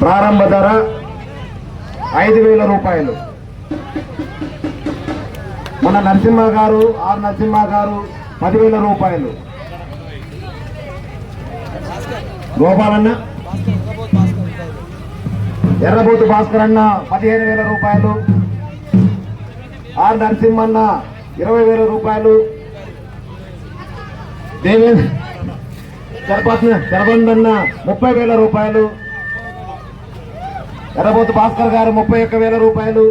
ప్రారంభ ధర ఐదు వేల రూపాయలు. మన నరసింహ గారు ఆర్ నరసింహ గారు పదివేల రూపాయలు. గోపాలన్న. ఎర్రబోతు భాస్కర్ అన్న పదిహేను వేల రూపాయలు. ఆర్ నరసింహన్న ఇరవై వేల రూపాయలు. దేవేంద్ర చరపత్న చరబందన్న ముప్పై వేల రూపాయలు. ఎర్రబోతు భాస్కర్ గారు ముప్పై ఒక్క వేల రూపాయలు.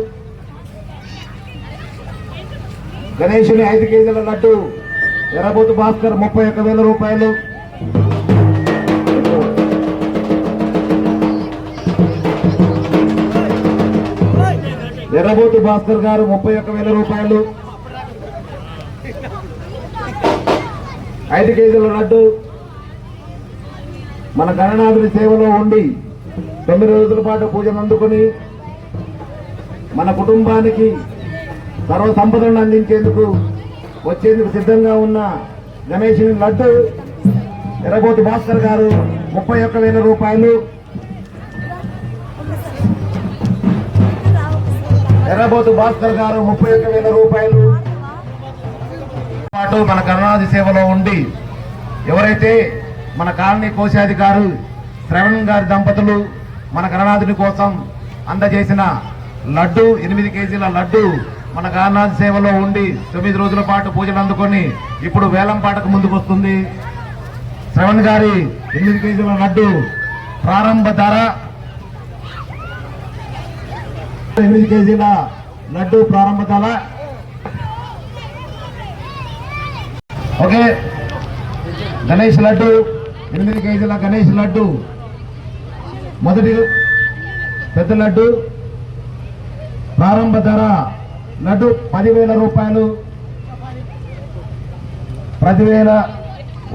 గణేషుని ఐదు కేజీల లడ్డు. ఎర్రబోతు భాస్కర్ ముప్పై ఒక్క వేల రూపాయలు. ఎర్రబోతు భాస్కర్ గారు ముప్పై ఒక్క వేల రూపాయలు. ఐదు కేజీల లడ్డు. మన గణనాథుని సేవలో ఉండి తొమ్మిది రోజుల పాటు పూజను అందుకుని మన కుటుంబానికి సర్వ సంపదలను అందించేందుకు వచ్చేందుకు సిద్ధంగా ఉన్న గణేష్ లడ్డు ఎర్రబోతి భాస్కర్ గారు ముప్పై ఒక్క వేల రూపాయలు. ఎర్రబోతు భాస్కర్ గారు ముప్పై ఒక్క వేల రూపాయలు. పాటు మన కరుణాది సేవలో ఉండి ఎవరైతే మన కాలనీ కోశాధికారు శ్రవణ్ గారి దంపతులు మన గణనాథుని కోసం అందజేసిన లడ్డు ఎనిమిది కేజీల లడ్డు మన గణనాథ సేవలో ఉండి తొమ్మిది రోజుల పాటు పూజలు అందుకొని ఇప్పుడు వేలం పాటకు ముందుకు వస్తుంది శ్రవణ్ గారి ఎనిమిది కేజీల లడ్డు ప్రారంభ ధర ఎనిమిది కేజీల లడ్డు ప్రారంభ ధర. ఓకే. గణేష్ లడ్డు ఎనిమిది కేజీల గణేష్ లడ్డు మొదటి పెద్ద లడ్డు. ప్రారంభ ధర లడ్డు పదివేల రూపాయలు. పదివేల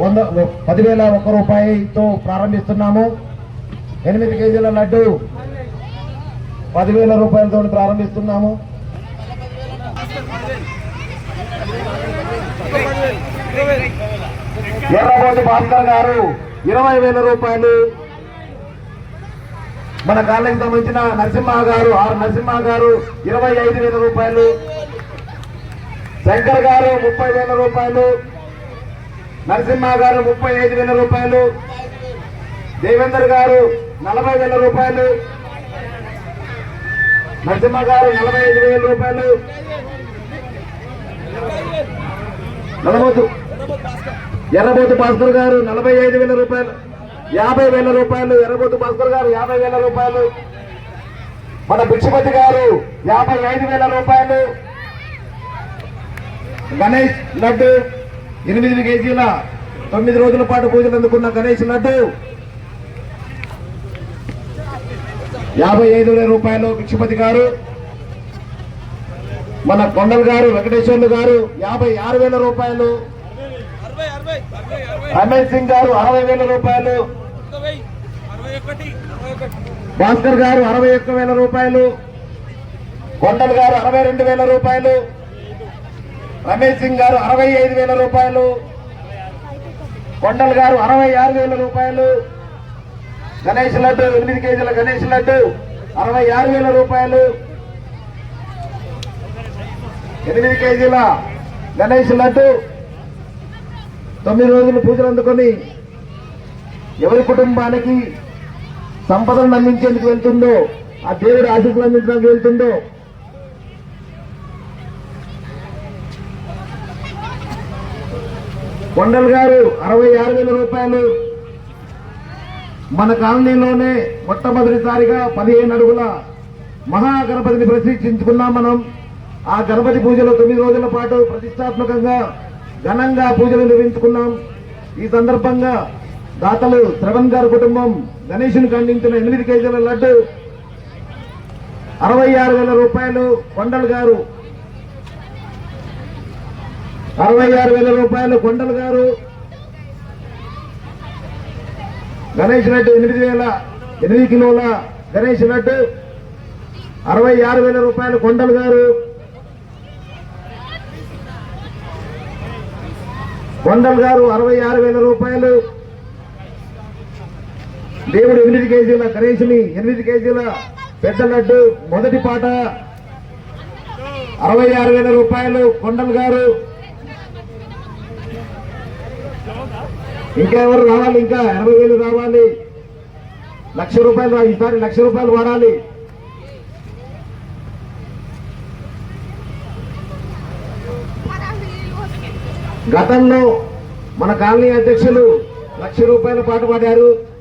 వంద పదివేల ఒక్క రూపాయితో ప్రారంభిస్తున్నాము. ఎనిమిది కేజీల లడ్డు పదివేల రూపాయలతో ప్రారంభిస్తున్నాము. ఎర్రబోతు భాస్కర్ గారు ఇరవై వేల రూపాయలు మన కాళ్ళకి సంబంధించిన నరసింహ గారు ఆర్ నరసింహ గారు ఇరవై ఐదు వేల రూపాయలు. శంకర్ గారు ముప్పై వేల రూపాయలు. నరసింహ గారు ముప్పై ఐదు వేల రూపాయలు. దేవేందర్ గారు నలభై వేల రూపాయలు. నరసింహ గారు నలభై ఐదు వేల రూపాయలు. నలబోతు ఎర్రబోతు భాస్కర్ గారు నలభై ఐదు వేల రూపాయలు. యాభై వేల రూపాయలు. ఎర్రబోతు భాస్కర్ గారు యాభై వేల రూపాయలు. మన భిక్షపతి గారు యాభై ఐదు వేల రూపాయలు. గణేష్ లడ్డు ఎనిమిది కేజీల తొమ్మిది రోజుల పాటు పూజలు అందుకున్న గణేష్ లడ్డు. యాభై ఐదు వేల రూపాయలు భిక్షపతి గారు. మన కొండల్ గారు వెంకటేశ్వర్లు గారు యాభై ఆరు వేల రూపాయలు. రమేష్ సింగ్ గారు అరవై వేల రూపాయలు. భాస్కర్ గారు అరవై ఒక్క వేల రూపాయలు కొండల్ గారు అరవై రెండు వేల రూపాయలు రమేష్ సింగ్ గారు అరవై ఐదు వేల రూపాయలు కొండల్ గారు అరవై ఆరు వేల రూపాయలు గణేష్ లడ్డు ఎనిమిది కేజీల గణేష్ లడ్డు అరవై ఆరు వేల రూపాయలు ఎనిమిది కేజీల గణేష్ లడ్డు తొమ్మిది రోజులు పూజలు అందుకొని ఎవరి కుటుంబానికి సంపదను అందించేందుకు వెళ్తుందో ఆ దేవుడి ఆశీస్సులు అందించడానికి వెళ్తుందో కొండల్ గారు అరవై ఆరు వేల రూపాయలు మన కాలనీలోనే మొట్టమొదటిసారిగా పదిహేను అడుగుల మహాగణపతిని ప్రతిష్ఠించుకున్నాం మనం. ఆ గణపతి పూజలో తొమ్మిది రోజుల పాటు ప్రతిష్టాత్మకంగా ఘనంగా పూజలు నిర్వహించుకున్నాం. ఈ సందర్భంగా దాతలు శ్రవణ్ గారి కుటుంబం గణేషునికి ఖండించిన ఎనిమిది కేజీల లడ్డు అరవై ఆరు వేల రూపాయలు కొండలు గారు. అరవై ఆరు వేల రూపాయలు కొండలు గారు. గణేష్ లడ్డు ఎనిమిది వేల ఎనిమిది కిలోల గణేష్ లడ్డు అరవై ఆరు వేల రూపాయలు కొండలు గారు. కొండలు గారు అరవై ఆరు వేల రూపాయలు. దేవుడు ఎనిమిది కేజీల గణేష్ని ఎనిమిది కేజీల పెద్ద లడ్డు మొదటి పాట. అరవై ఆరు వేల రూపాయలు కొండల్ గారు. ఇంకా ఎవరు రావాలి? ఇంకా ఎనభై వేలు రావాలి. లక్ష రూపాయలు ఈసారి లక్ష రూపాయలు వాడాలి. గతంలో మన కాలనీ అధ్యక్షులు లక్ష రూపాయల పాటు పాడారు.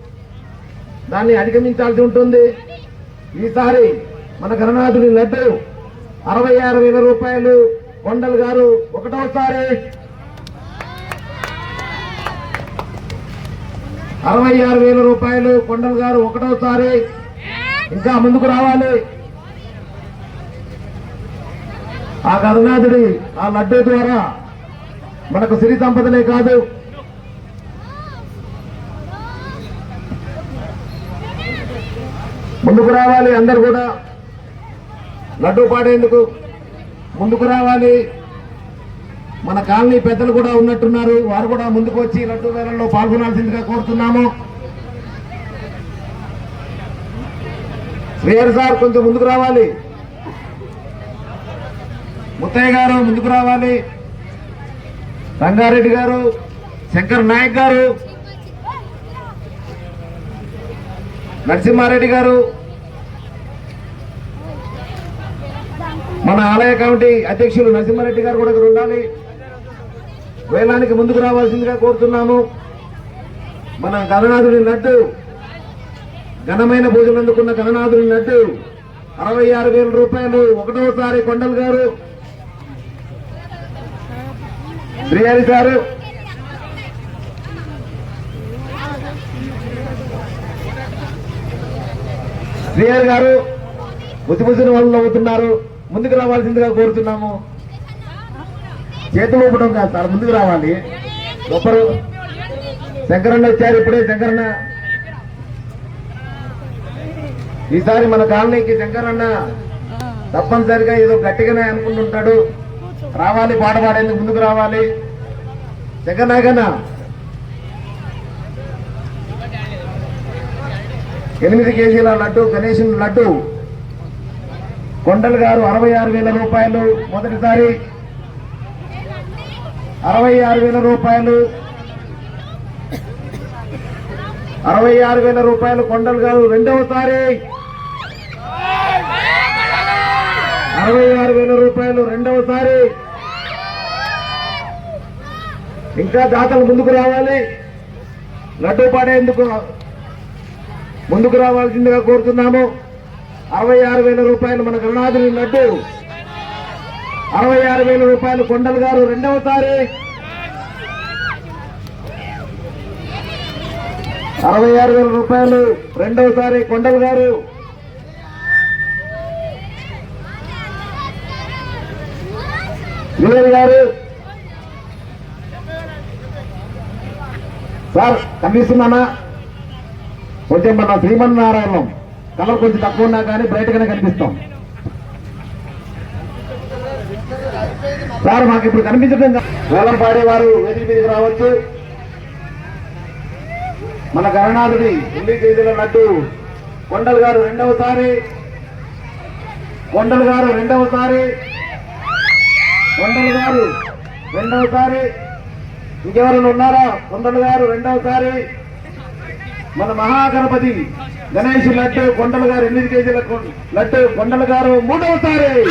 దాన్ని అధిగమించాల్సి ఉంటుంది. ఈసారి మన గణనాథుడి లడ్డు అరవై ఆరు వేల రూపాయలు కొండలు గారు ఒకటోసారి. అరవై ఆరు వేల రూపాయలు కొండలు గారు ఒకటోసారి. ఇంకా ముందుకు రావాలి. ఆ గణనాథుడి ఆ లడ్డు ద్వారా మనకు సిరి సంపదనే కాదు. ముందుకు రావాలి అందరు కూడా. లడ్డూ పాడేందుకు ముందుకు రావాలి. మన కాలనీ పెద్దలు కూడా ఉన్నట్టున్నారు. వారు కూడా ముందుకు వచ్చి లడ్డూ వేలంలో పాల్గొనాల్సిందిగా కోరుతున్నాము. శ్రీయర్ సార్ కొంచెం ముందుకు రావాలి. ముత్తయ్య గారు ముందుకు రావాలి. రంగారెడ్డి గారు శంకర్ నాయక్ గారు నరసింహారెడ్డి గారు మన ఆలయ కమిటీ అధ్యక్షులు నరసింహారెడ్డి గారు కూడా ఇక్కడ ఉండాలి. వేలానికి ముందుకు రావాల్సిందిగా కోరుతున్నాము. మన గణనాథుడి నడ్డు ఘనమైన భోజనం అందుకున్న గణనాథుడి నడ్డు అరవై ఆరు వేల రూపాయలు. ఒకటోసారి కొండలు గారు శ్రీహరి గారు శ్రీహరి గారు బుద్ధిబుద్ధిని వాళ్ళు అవుతున్నారు ముందుకు రావాల్సిందిగా కోరుతున్నాము. చేతులు ఊపడం కాదు సార్ ముందుకు రావాలి. ఒకరు శంకరన్న వచ్చారు ఇప్పుడే శంకరన్న. ఈసారి మన కాలనీకి శంకరన్న తప్పనిసరిగా ఏదో గట్టిగానే అనుకుంటుంటాడు. రావాలి పాట పాడేందుకు ముందుకు రావాలి. శంకర్ ఎనిమిది కేజీల లడ్డు గణేష్ లడ్డు. కొండలు గారు అరవై ఆరు వేల రూపాయలు మొదటిసారి అరవై ఆరు వేల రూపాయలు. అరవై ఆరు వేల రూపాయలు కొండలు గారు రెండవసారి అరవై ఆరు వేల రూపాయలు రెండవసారి ఇంకా దాతలు ముందుకు రావాలి. లడ్డూ పాడేందుకు ముందుకు రావాల్సిందిగా కోరుతున్నాము. అరవై ఆరు వేల రూపాయలు మన గణనాథుని లడ్డు. అరవై ఆరు వేల రూపాయలు కొండలు గారు రెండవసారి అరవై ఆరు వేల రూపాయలు రెండవసారి కొండలు గారు. శ్రీహరి గారు. సార్ కనిపిస్తున్నానా కొంచెం మన శ్రీమన్నారాయణం. కలర్ కొంచెం తక్కువ ఉన్నా కానీ బ్రైట్ గానే కనిపిస్తాం. సార్ మాకు ఇప్పుడు కనిపించడం వేలం పాడేవారు వేదిక మీదకి రావచ్చు. మన గణనాథుడి ఎన్ని కేజీల నట్టు కొండలు గారు రెండవసారి కొండలు గారు రెండవసారి కొండలు గారు రెండవసారి. ఇంకెవరైనా ఉన్నారా? కొండలు గారు రెండవసారి. మన మహాగణపతి గణేష్ లడ్డు కొండలు గారు ఎనిమిది కేజీల కొం- లడ్డు కొండల గారు మూడవసారి.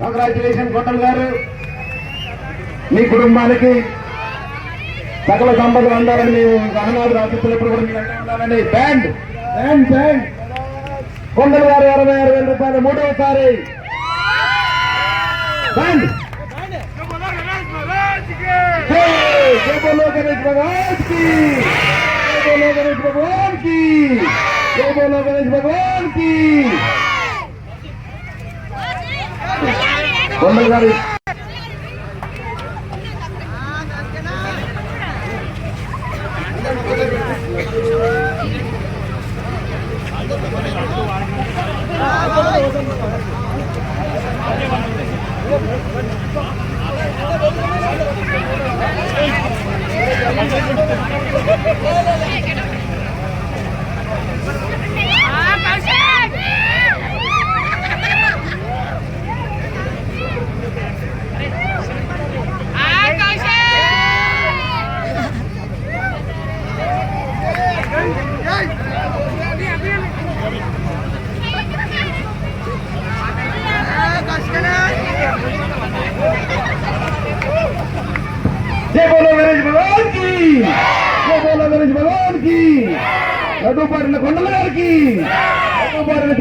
కంగ్రాచులేషన్ కొండలు గారు. మీ కుటుంబానికి సకల సంపదలు అందాలని మేము గహనాథు రాసిస్తులు ఎప్పుడు కూడా మీరు ఉండాలని. బ్యాండ్ బ్యాండ్ బ్యాండ్ కొండల గారు అరవై ఆరు వేల రూపాయలు మూడవసారి. Band जय जय बोलो गणेश भगवान की जय बोलो गणेश भगवान की जय बोलो गणेश भगवान की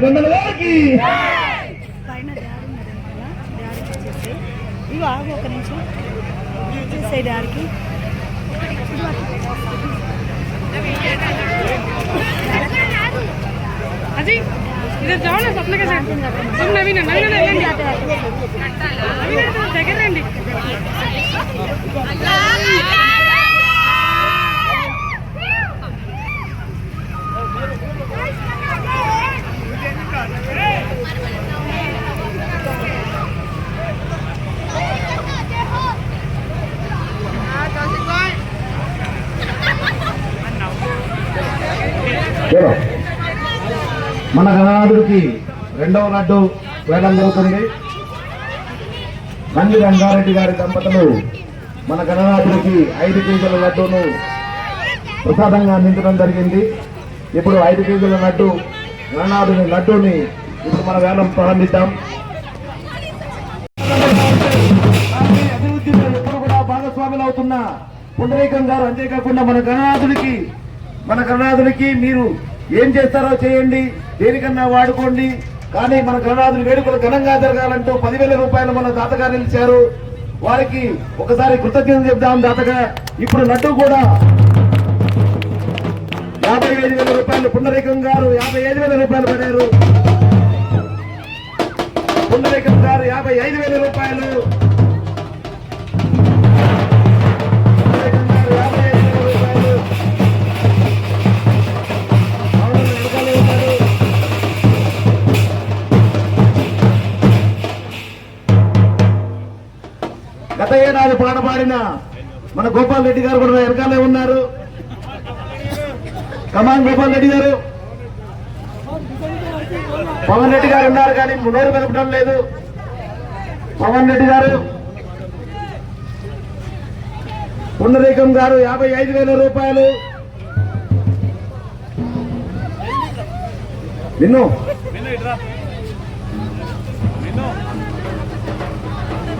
వందల వారికి. ఇవి ఆగు ఒక నిమిషం. చేసే డాడీకి. అజయ్ స్వప్న కదా నవీన నవీన రెండవ వేయడం జరుగుతుంది. నంది రంగారెడ్డి గారి దంపతులు మన గణనాథుడికి ఐదు కేజీల లడ్డూను ప్రసాదంగా అందించడం జరిగింది. ఇప్పుడు ఐదు కేజీల లడ్డు గణనాథుని లడ్డూని ఇప్పుడు మన వేలం ప్రారంభిద్దాం. అభివృద్ధిలో ఎప్పుడు కూడా భాగస్వాములు అవుతున్న పుండరీకం గారు అంతేకాకుండా మన గణనాథుడికి మన గణనాథుడికి మీరు ఏం చేస్తారో చేయండి దేనికన్నా వాడుకోండి కానీ మన గణనాథుడి వేడుకలు ఘనంగా జరగాలంటూ పదివేల రూపాయలు మన దాతగా నిలిచారు. వారికి ఒకసారి కృతజ్ఞతలు చెప్దాం దాతగా ఇప్పుడు నటు కూడా యాభై ఐదు వేల రూపాయలు పుండరీకం గారు యాభై ఐదు వేల రూపాయలు పడారు. పుండరీకం గారు యాభై ఐదు వేల రూపాయలు. ఆయన మన గోపాల్ రెడ్డి గారు కూడా వెనకాలే ఉన్నారు. కమాన్ గోపాల్ రెడ్డి గారు. పవన్ రెడ్డి గారు ఉన్నారు కానీ నోరు కలపడం లేదు. పవన్ రెడ్డి గారు. పుండరీకం గారు యాభై ఐదు వేల రూపాయలు. నిన్ను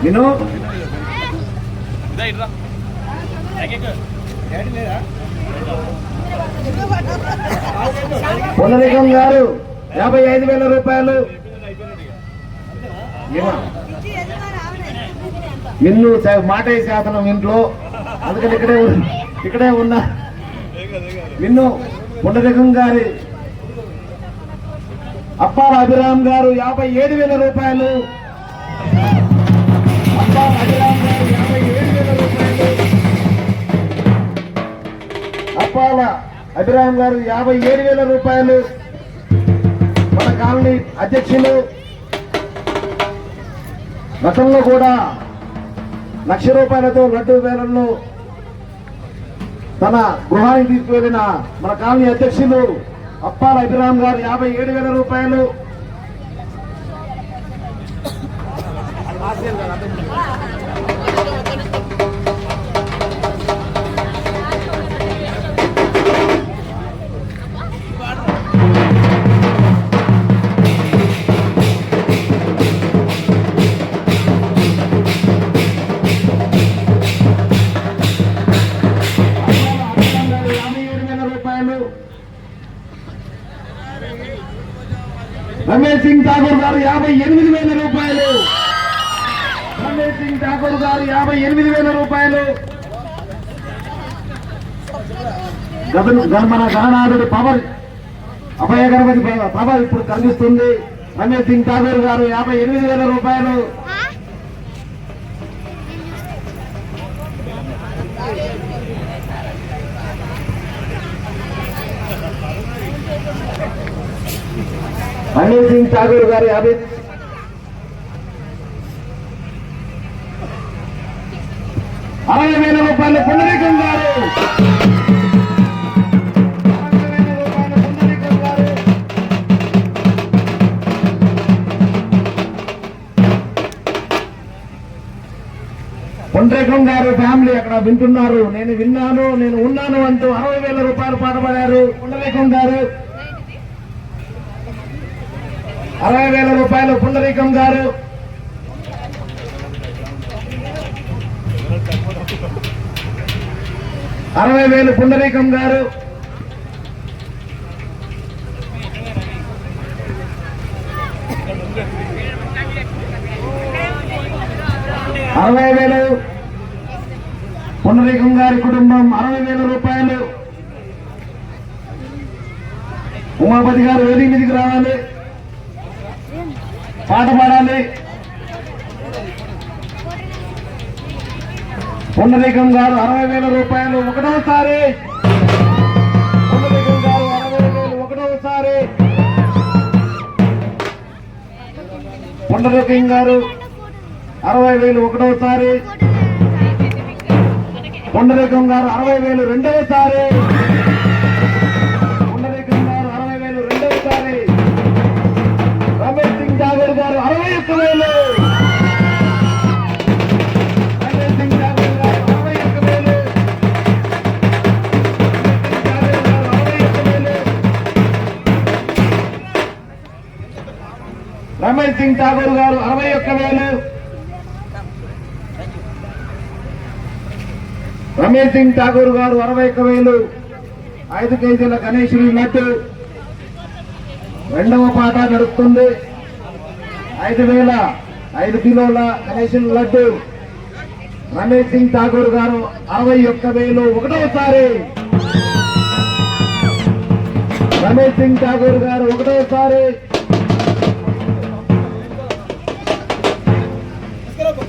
నిన్ను పుండరీకం గారు యాభై ఐదు వేల రూపాయలు. శా- మాట శాసనం ఇంట్లో. అందుకని ఇక్కడే ఇక్కడే ఉన్నా. విన్ను పుండరీకం గారి అప్పాల అభిరామ్ గారు యాభై ఏడు వేల రూపాయలు. అప్పాల అభిరామ్ అభిరామ్ గారు యాభై ఏడు వేల రూపాయలు మన కాలనీ అధ్యక్షులు. గతంలో కూడా లక్ష రూపాయలతో లడ్డు వేలంలో తన గృహానికి తీసుకువెళ్ళిన మన కాలనీ అధ్యక్షులు అప్పాల అభిరామ్ గారు యాభై ఏడు వేల రూపాయలు. గారు యాభై ఎనిమిది వేల రూపాయలు. రమేష్ సింగ్ ఠాకూర్ గారు యాభై ఎనిమిది వేల రూపాయలు. గత- గత- మన గణనాథుడి పవర్ అభయ గణపతి పవర్ ఇప్పుడు కనిపిస్తుంది. రమేష్ సింగ్ ఠాకూర్ గారు యాభై ఎనిమిది వేల రూపాయలు. రమేష్ సింగ్ ఠాకూర్ గారు యాభై అరవై వేల రూపాయలు పుండరీకం గారు. పుండ్రేకం గారు ఫ్యామిలీ అక్కడ వింటున్నారు. నేను విన్నాను నేను ఉన్నాను అంటూ అరవై వేల రూపాయలు పాటపడారు పాడారు గారు. అరవై వేల రూపాయలు పుండరీకం గారు అరవై వేలు పుండరీకం గారు అరవై వేలు పునరేకం గారి కుటుంబం అరవై వేల రూపాయలు ఉమాపతి గారు వేదిక మీదకి రావాలి పాట పాడాలి. పునరేకం గారు అరవై వేల రూపాయలు ఒకటోసారి. పునరేకం గారు అరవై వేలు ఒకటోసారి. పునరేకం గారు అరవై వేలు ఒకటోసారి. కొండరేకం గారు అరవై వేలు రెండవసారి రమేష్ సింగ్ ఠాగూర్ గారు అరవై ఒక్క వేలు. రమేష్ సింగ్ ఠాగూర్ గారు అరవై ఒక్క వేలు. ఐదు కేజీల గణేశుని నట్టు రెండవ పాట నడుస్తుంది. ఐదు వేల ఐదు కిలోల గణేశుని లడ్డు రమేష్ సింగ్ ఠాగూర్ గారు అరవై ఒక్క వేలు. ఒకటోసారి. రమేష్ సింగ్ ఠాగూర్ గారు ఒకటోసారి.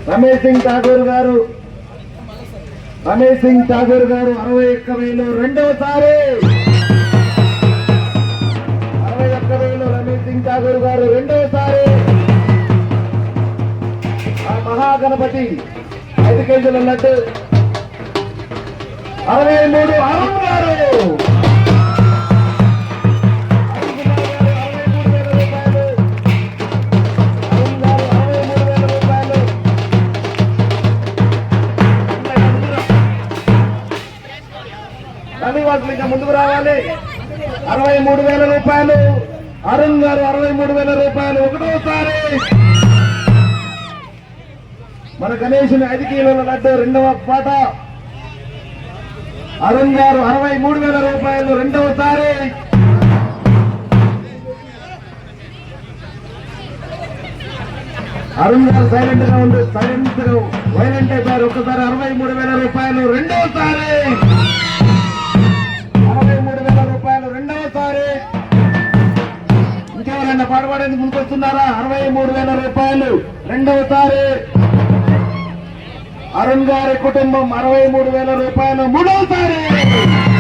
రమేష్ సింగ్ ఠాగూర్ గారు. రమేష్ సింగ్ ఠాగూర్ గారు అరవై ఒక్క వేలు రెండవసారి అరవై ఒక్క వేలు రమేష్ సింగ్ ఠాగూర్ గారు రెండవసారి ఆ మహాగణపతి ఐదు కేజీల లడ్డు. అరవై మూడు అరుణ్ గారు. ముందుకు రావాలి. అరవై మూడు వేల రూపాయలు. అరుణ్ గారు అరవై మూడు వేల రూపాయలు. ఒకటోసారి. మన గణేషుని ఐదు కిలోల లడ్డు రెండవ పాట. అరుణ్ గారు అరవై మూడు వేల రూపాయలు. రెండవసారి అరుణ్ గారు సైలెంట్గా ఉండి. సైలెంట్ వైలెంట్ అయిపోయారు. ఒక్కసారి అరవై మూడు వేల రూపాయలు. రెండవసారి పాడబడేందుకు ముందుకొస్తున్నారా? అరవై మూడు వేల రూపాయలు. రెండవసారి అరుణ్ గారి కుటుంబం అరవై మూడు వేల రూపాయలు. మూడవసారి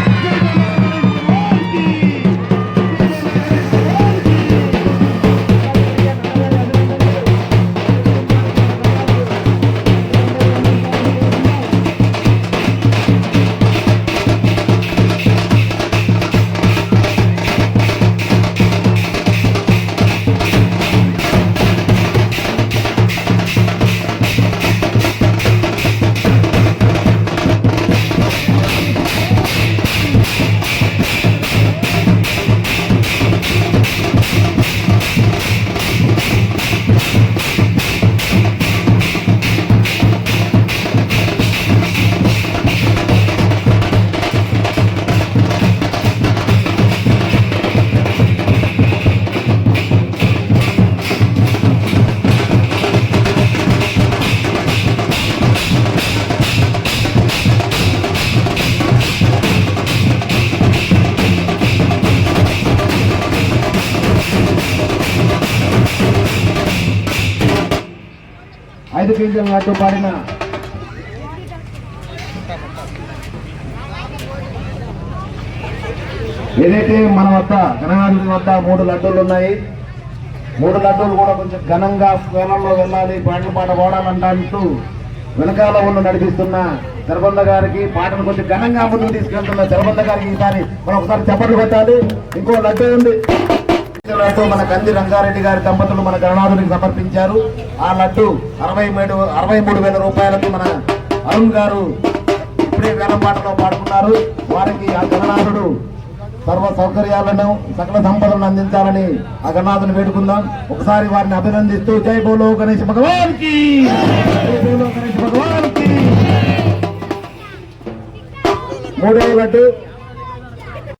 ఐదు కేజీల పాడిన ఏదైతే మన వద్ద గణనాథుడి వద్ద మూడు లడ్డూలు ఉన్నాయి మూడు లడ్డూలు కూడా కొంచెం ఘనంగా స్వరంలో వెళ్ళాలి పాటలు పాట పాడాలంటూ వెనకాల ఉన్న నడిపిస్తున్న దర్బంద గారికి పాటను కొంచెం ఘనంగా ముందుకు తీసుకెళ్తున్న దర్బంద గారికి ఈసారి మనం ఒకసారి చెప్పట్లు పెట్టాలి ఇంకో లడ్డూ ఉంది. లడ్డు మన కంది రంగారెడ్డి గారి దంపతులు మన గణనాథుడికి సమర్పించారు. ఆ లడ్డు అరవై మూడు అరవై మూడు వేల రూపాయలకు మన అరుణ్ గారు ఇప్పుడే వేలం పాటలో పాడుకున్నారు. వారికి ఆ గణనాథుడు సర్వ సౌకర్యాలను సకల సంపదలను అందించాలని ఆ గణనాథుని వేడుకుందాం. ఒకసారి వారిని అభినందిస్తూ జై బోలో గణేష్ భగవాన్కి! జై బోలో గణేష్ మూడవ లడ్డు